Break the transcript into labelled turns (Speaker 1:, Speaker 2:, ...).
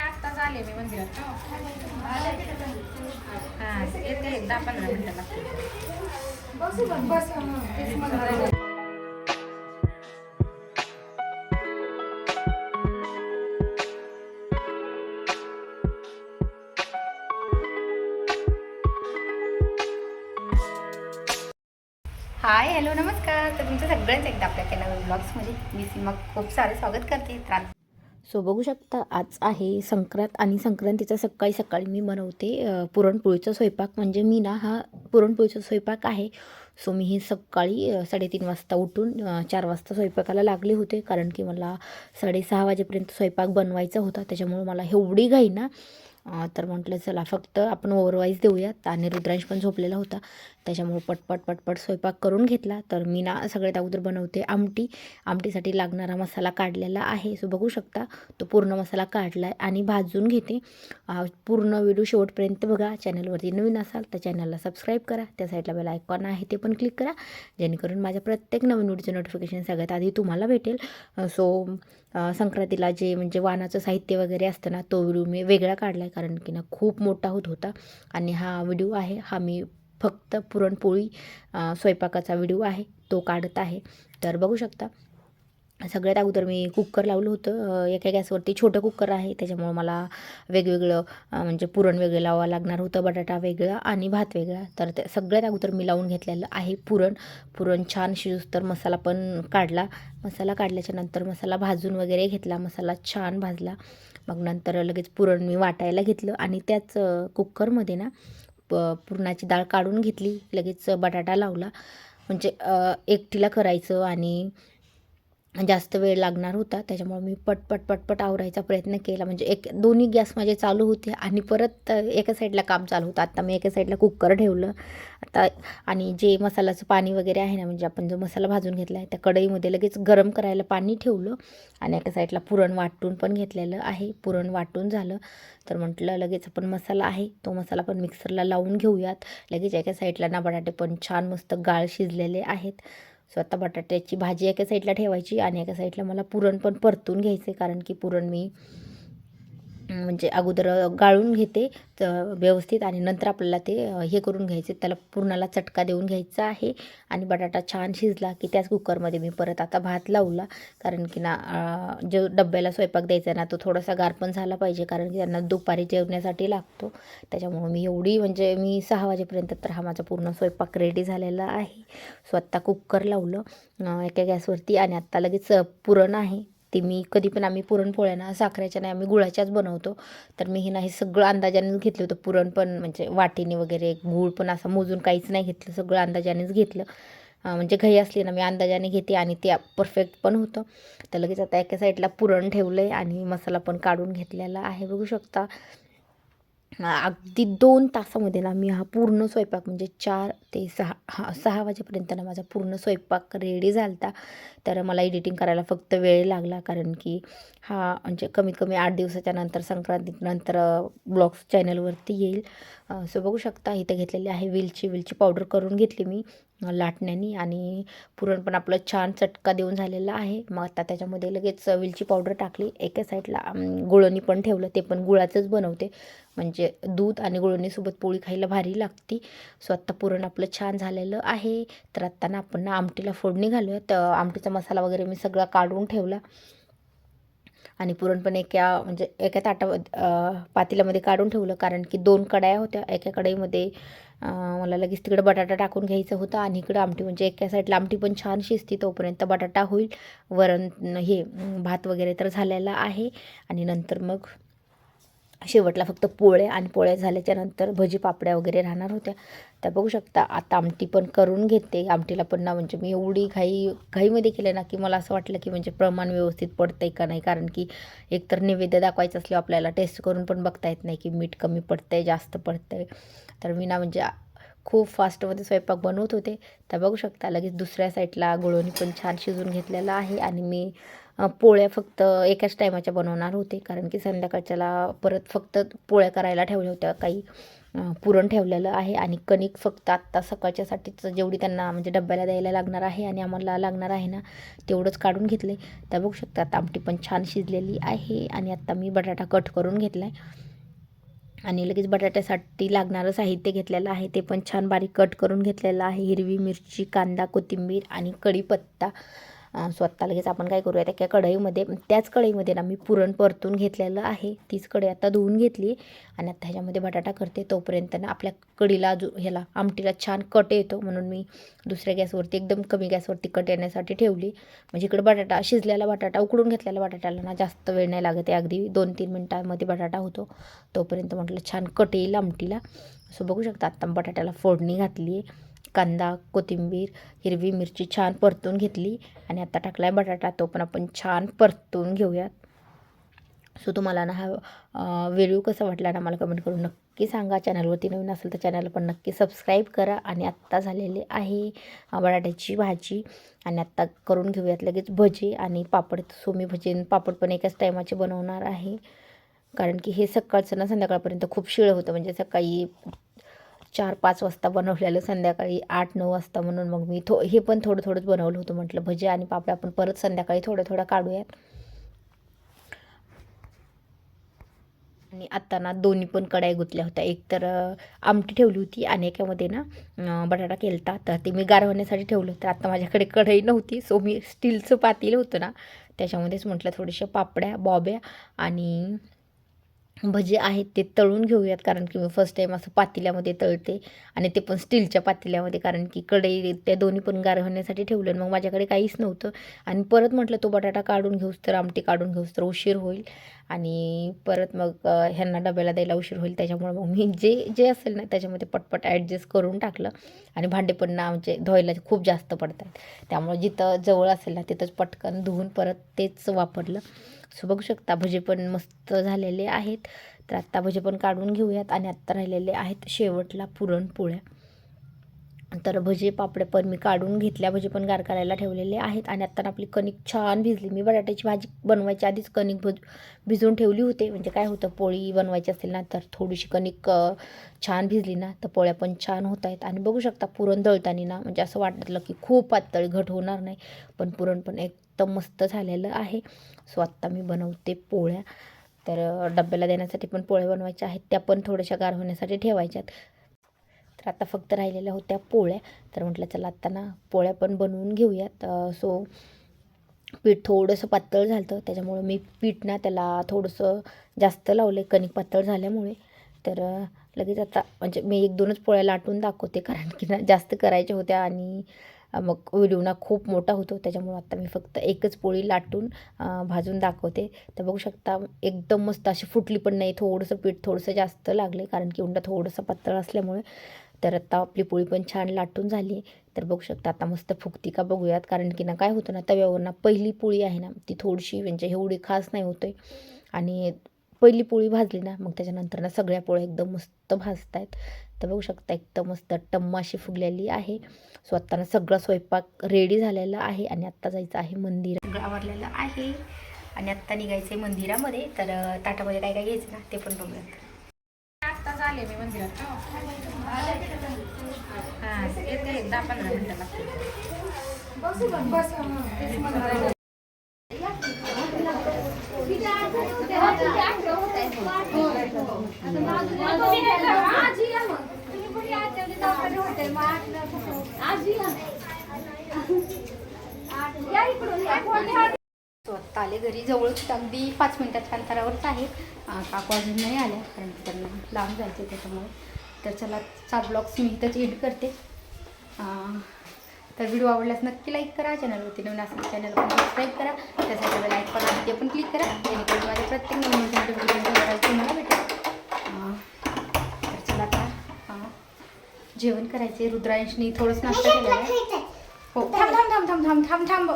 Speaker 1: आत्ताच झाले मी मंदिरात हा येते दहा पंधरा मिनिटं लागतील. हाय हॅलो नमस्कार. तर तुमचं सगळ्यांच एकदा आपल्या चॅनल ब्लॉग्समध्ये मी सीमा खूप सारे स्वागत करते.
Speaker 2: सो बघू शकता आज आहे संक्रांत आणि संक्रांतीचा सकाळी सकाळी मी बनवते पुरणपोळीचा स्वयंपाक. म्हणजे मी ना हा पुरणपोळीचा स्वयंपाक आहे. सो मी हे सकाळी साडेतीन वाजता उठून चार वाजता स्वयंपाकाला लागले होते. कारण की मला साडेसहा वाजेपर्यंत स्वयंपाक बनवायचा होता. त्याच्यामुळे मला एवढी घाई ना. तर म्हटलं चला फक्त आपण ओव्हरवाईज देऊयात. आणि रुद्रांश पण झोपलेला होता. त्याच्यामुळे पटपट पटपट स्वयंपाक करून घेतला. तर मी ना सगळ्यात अगोदर बनवते आमटी. आमटीसाठी लागणारा मसाला काढलेला आहे. सो बघू शकता तो पूर्ण मसाला काढला आहे आणि भाजून घेते. पूर्ण व्हिडिओ शेवटपर्यंत बघा. चॅनलवरती नवीन असाल तर चॅनलला सबस्क्राईब करा. त्या साईडला बेल आयकॉन आहे ते पण क्लिक करा. जेणेकरून माझ्या प्रत्येक नवीन व्हिडिओचं नोटिफिकेशन सगळ्यात आधी तुम्हाला भेटेल. सो संक्रांतीला जे म्हणजे वानाचं साहित्य वगैरे असतं ना तो व्हिडिओ मी वेगळा काढला आहे कारण की ना खूप मोठा होत होता. आणि हा व्हिडिओ आहे हा मी फक्त पुरणपोळी स्वयंपाकाचा व्हिडिओ आहे तो काढत आहे. तर बघू शकता. सगळ्यात अगोदर मी कुकर लावलं होतं. एका गॅसवरती छोटं कुकर आहे. त्याच्यामुळं मला वेगवेगळं म्हणजे पुरण वेगळं लावावं लागणार होतं बटाटा वेगळा आणि भात वेगळा. तर ते सगळ्यात अगोदर मी लावून घेतलेलं आहे पुरण. पुरण छान शिजूस तर मसाला पण काढला. मसाला काढल्याच्या नंतर मसाला भाजून वगैरे घेतला. मसाला छान भाजला. मग नंतर लगेच पुरण मी वाटायला घेतलं आणि त्याच कुकरमध्ये ना प पुरणाची डाळ काढून घेतली लगेच बटाटा लावला. म्हणजे एकटीला करायचं आणि जास्त वेळ लागणार होता त्याच्यामुळे मी पटपट पटपट आवरायचा प्रयत्न केला. म्हणजे एक दोन्ही गॅस माझे चालू होते आणि परत एका साईडला काम चालू होतं. आता मी एका साईडला कुकर ठेवलं. आता आणि जे मसाल्याचं पाणी वगैरे आहे ना म्हणजे आपण जो मसाला भाजून घेतला आहे त्या कढईमध्ये लगेच गरम करायला पाणी ठेवलं आणि एका साईडला पुरण वाटून पण घेतलेलं आहे. पुरण वाटून झालं. तर म्हटलं लगेच आपण मसाला आहे तो मसाला पण मिक्सरला लावून घेऊयात. लगेच एका साईडला ना बटाटे पण छान मस्त गाळ शिजलेले आहेत. सो आता बटाट्याची भाजी एका साईडला ठेवायची आणि एका साईडला मला पुरण पण परतून घ्यायचे कारण की पुरण मी म्हणजे अगोदर गाळून घेते तर व्यवस्थित आणि नंतर आपल्याला ते हे करून घ्यायचे. त्याला पुरणाला चटका देऊन घ्यायचा आहे आणि बटाटा छान शिजला की त्याच कुकरमध्ये मी परत आता भात लावला. कारण की ना जो डब्याला स्वयंपाक द्यायचा ना तो थोडासा गार पण झाला पाहिजे कारण की त्यांना दुपारी जेवण्यासाठी लागतो. त्याच्यामुळं मी एवढी म्हणजे मी सहा वाजेपर्यंत तर हा माझा पूर्ण स्वयंपाक रेडी झालेला आहे. सो आत्ता कुकर लावलं एका गॅसवरती आणि आत्ता लगेच पुरण आहे. ते मी कधी पण आम्ही पुरणपोळ्या ना साखरेच्या नाही आम्ही गुळाच्याच बनवतो. तर मी हे नाही सगळं अंदाजानेच घेतलं होतं. पुरण पण म्हणजे वाटीने वगैरे गूळ पण असं मोजून काहीच नाही घेतलं. सगळं अंदाजानेच घेतलं. म्हणजे घाई असली ना मी अंदाजाने घेते आणि ते परफेक्ट पण होतं. तर लगेच आता एका साईडला पुरण ठेवलं आहे आणि मसाला पण काढून घेतलेला आहे. बघू शकता. अगदी दोन तासामध्ये ना मी हा पूर्ण स्वयंपाक म्हणजे चार ते सहा हा सहा वाजेपर्यंत ना माझा पूर्ण स्वयंपाक रेडी झाला होता तर मला एडिटिंग करायला फक्त वेळ लागला कारण की हा म्हणजे कमीत कमी आठ दिवसाच्या नंतर संक्रांतीनंतर ब्लॉग्स चॅनलवरती येईल. सो बघू शकता इथे घेतलेली आहे वेलची वेलची पावडर करून घेतली मी. लाटण्यानी आणि पुरण पण आपलं छान चटका देऊन झालेला आहे. मग आता त्याच्यामध्ये लगेच वेलची पावडर टाकली. एका साईडला गुळणी पण ठेवलं. ते पण गुळाचंच बनवते. म्हणजे दूध आणि गुळणीसोबत पोळी खायला भारी लागती. सो आत्ता पुरण आपलं छान झालेलं आहे. तर आत्ता ना आपण ना आमटीला फोडणी घालूया तर आमटीचा मसाला वगैरे मी सगळा काढून ठेवला. आणि पुरणपण एका म्हणजे एका ताटा पातेल्यामध्ये काढून ठेवलं. कारण की दोन कडाया होत्या. एका कढईमध्ये मला लगेच तिकडे बटाटा टाकून घ्यायचा होता आणि इकडं आमटी म्हणजे एका साईडला आमटी पण छान शिजती तोपर्यंत बटाटा होईल. वरण हे भात वगैरे तर झालेला आहे. आणि नंतर मग शेवटला फक्त पोळ्या आणि पोळ्या झाल्याच्यानंतर भजी पापड्या वगैरे राहणार होत्या. त्या बघू शकता. आता आमटी पण करून घेते. आमटीला पण ना म्हणजे मी एवढी घाई घाईमध्ये केलं ना की मला असं वाटलं की म्हणजे प्रमाण व्यवस्थित पडतं आहे का नाही? कारण की एकतर नैवेद्य दाखवायचं असल्यावर आपल्याला टेस्ट करून पण बघता येत नाही की मीठ कमी पडतं आहे जास्त पडतं आहे तर मी ना म्हणजे खूप फास्टमध्ये स्वयंपाक बनवत होते. तर बघू शकता लगेच दुसऱ्या साईडला गुळवणी पण छान शिजून घेतलेला आहे. आणि मी पोळ्या फक्त एकाच टायमाच्या बनवणार होते. कारण की संध्याकाळच्याला परत फक्त पोळ्या करायला ठेवल्या होत्या. काही पुरण ठेवलेलं आहे आणि कणिक फक्त आत्ता सकाळच्यासाठीच जेवढी त्यांना म्हणजे डब्याला द्यायला लागणार आहे आणि आम्हाला लागणार आहे ना तेवढंच काढून घेतले त्या बघू शकता आता आमटी पण छान शिजलेली आहे आणि आत्ता मी बटाटा कट करून घेतला आहे आणि लगेच बटाट्यासाठी लागणारं साहित्य घेतलेलं आहे. ते पण छान बारीक कट करून घेतलेलं आहे. हिरवी मिरची कांदा कोथिंबीर आणि कढीपत्ता. स्वतः लगेच आपण काय करूया त्या कढईमध्ये त्याच कढईमध्ये ना मी पुरण परतून घेतलेलं आहे. तीच कढई आता धुवून घेतली आणि आता ह्याच्यामध्ये बटाटा करते. तोपर्यंत ना आपल्या कढीला जो ह्याला आमटीला छान कट येतो. म्हणून मी दुसऱ्या गॅसवरती एकदम कमी गॅसवरती कट येण्यासाठी ठेवली. म्हणजे इकडे बटाटा शिजलेला बटाटा उकडून घेतलेला बटाट्याला ना जास्त वेळ नाही लागत. आहे अगदी दोन तीन मिनटामध्ये बटाटा होतो. तोपर्यंत म्हटलं छान कट येईल आमटीला. सो बघू शकता आत्ता बटाट्याला फोडणी घातली आहे कांदा कोथिंबीर हिरवी मिरची छान परतून घेतली आणि आता टाकला आहे बटाटा. तो पण आपण छान परतून घेऊयात. सो तुम्हाला ना हा व्हिडिओ कसा वाटला ना मला कमेंट करून नक्की सांगा. चॅनलवरती नवीन असेल तर चॅनल पण नक्की सबस्क्राईब करा. आणि आत्ता झालेले आहे बटाट्याची भाजी. आणि आत्ता करून घेऊयात लगेच भजी आणि पापड. सो मी भजी पापड पण एकाच टायमाचे बनवणार आहे. कारण की हे सकाळचं ना संध्याकाळपर्यंत खूप शिळं होतं. म्हणजे सकाळी चार पाच वाजता बनवलेलं संध्याकाळी आठ नऊ वाजता म्हणून मग मी थो हे पण थोडं थोडंच बनवलं होतं म्हटलं भजे आणि पापड आपण परत संध्याकाळी थोडं थोडं काढूयात आणि आत्ता ना दोन्ही पण कढाई गुतल्या होत्या. एक तर आमटी ठेवली होती आणि एकामध्ये ना बटाटा केलता. तर ते मी गार होण्यासाठी ठेवलं तर आत्ता माझ्याकडे कढई नव्हती सो मी स्टीलचं पातील होतं ना त्याच्यामध्येच म्हटलं थोडेसे पापड्या बॉब्या आणि भजे आहेत ते तळून घेऊयात कारण की मी फर्स्ट टाईम असं पातेल्यामध्ये तळते आणि ते पण स्टीलच्या पातेल्यामध्ये कारण की कढई त्या दोन्ही पण गार होण्यासाठी ठेवलं मग माझ्याकडे काहीच नव्हतं. आणि परत म्हटलं तो बटाटा काढून घेऊस तर आमटी काढून घेऊस तर उशीर होईल. आणि परत मग ह्यांना डब्याला द्यायला उशीर होईल त्याच्यामुळे मग मी जे जे असेल ना त्याच्यामध्ये पटपट ॲडजस्ट करून टाकलं. आणि भांडे पण ना आमचे धुवायला खूप जास्त पडतात. त्यामुळे जिथं जवळ असेल ना तिथंच पटकन धुवून परत तेच वापरलं. सो बघू शकता भजे पण मस्त झालेले आहेत. तर आत्ता भजे पण काढून घेऊयात आणि आत्ता राहिलेले आहेत शेवटला पुरणपोळ्या. तर भजे पापडे पण मी काढून घेतल्या. भजे पण गार करायला ठेवलेले आहेत. आणि आत्ता आपली कणिक छान भिजली. मी बटाट्याची भाजी बनवायच्या आधीच कणिक भज भिजवून ठेवली होते. म्हणजे काय होतं पोळी बनवायची असेल ना तर थोडीशी कणिक छान भिजली ना तर पोळ्या पण छान होत आहेत. आणि बघू शकता पुरण दळताना ना म्हणजे असं वाटलं की खूप पातळ घट होणार नाही. पण पुरण पण एकदम मस्त झालेलं आहे. सो आत्ता मी बनवते पोळ्या. तर डब्याला देण्यासाठी पण पोळ्या बनवायच्या आहेत. त्या पण थोड्याशा गार होण्यासाठी ठेवायच्यात. तर आता फक्त राहिलेल्या होत्या पोळ्या. तर म्हटलं चला आत्ता ना पोळ्या पण बनवून घेऊयात. सो पीठ थोडंसं पातळ झालं होतं त्याच्यामुळं मी पीठ ना त्याला थोडंसं जास्त लावले कणिक पातळ झाल्यामुळे. तर लगेच आता म्हणजे मी एक दोनच पोळ्या लाटून दाखवते कारण की ना जास्त करायच्या होत्या आणि मग व्हिडिओ ना खूप मोठा होतो. त्याच्यामुळं आता मी फक्त एकच पोळी लाटून भाजून दाखवते. तर बघू शकता एकदम मस्त अशी फुटली पण नाही. थोडंसं पीठ थोडंसं जास्त लागले कारण की उंडा थोडंसं पातळ असल्यामुळे. तर आता आपली पोळी पण छान लाटून झाली. तर बघू शकता आता मस्त फुगती का बघूयात. कारण की ना काय होतं ना तव्यावर ना पहिली पोळी आहे ना ती थोडीशी म्हणजे एवढी खास नाही होते आणि पहिली पोळी भाजली ना मग त्याच्यानंतर ना सगळ्या पोळ्या एकदम मस्त भाजत आहेत तर बघू शकता एकदम मस्त टम्माशी फुगलेली आहे. सो आत्ता ना सगळा स्वयंपाक रेडी झालेला आहे आणि आत्ता जायचं आहे मंदिर
Speaker 1: सगळं आवरलेलं आहे. आणि आत्ता निघायचं आहे मंदिरामध्ये. तर ताटामध्ये काय काय घ्यायचं ना ते पण बघूयात.
Speaker 3: आत्ताच आले मी मंदिरात
Speaker 1: हां येते दहा पंधरा मिनटं लागतील. तो आत्ता आले घरी जवळच अगदी पाच मिनटाच्या अंतरावरच आहे. काकू अजून नाही आल्या कारण की त्यांना लांब जायचं त्याच्यामुळे. तर चला चा ब्लॉग्स मी इथंच एड करते. तर व्हिडिओ आवडल्यास नक्की लाईक करा चॅनलवरती नवीन असेल चॅनल पण सबस्क्राईब करा. त्यासाठी लाईक पण आहे ते पण क्लिक करा. जेणेकरून माझ्या प्रत्येक नवीन नोटिफिकेशन तुम्हाला भेटेल. तर चला आता जेवण करायचे रुद्रांशनी थोडंसं नाश्ता केलं हो थांब थांब थांब थांब थांब थांब थांब.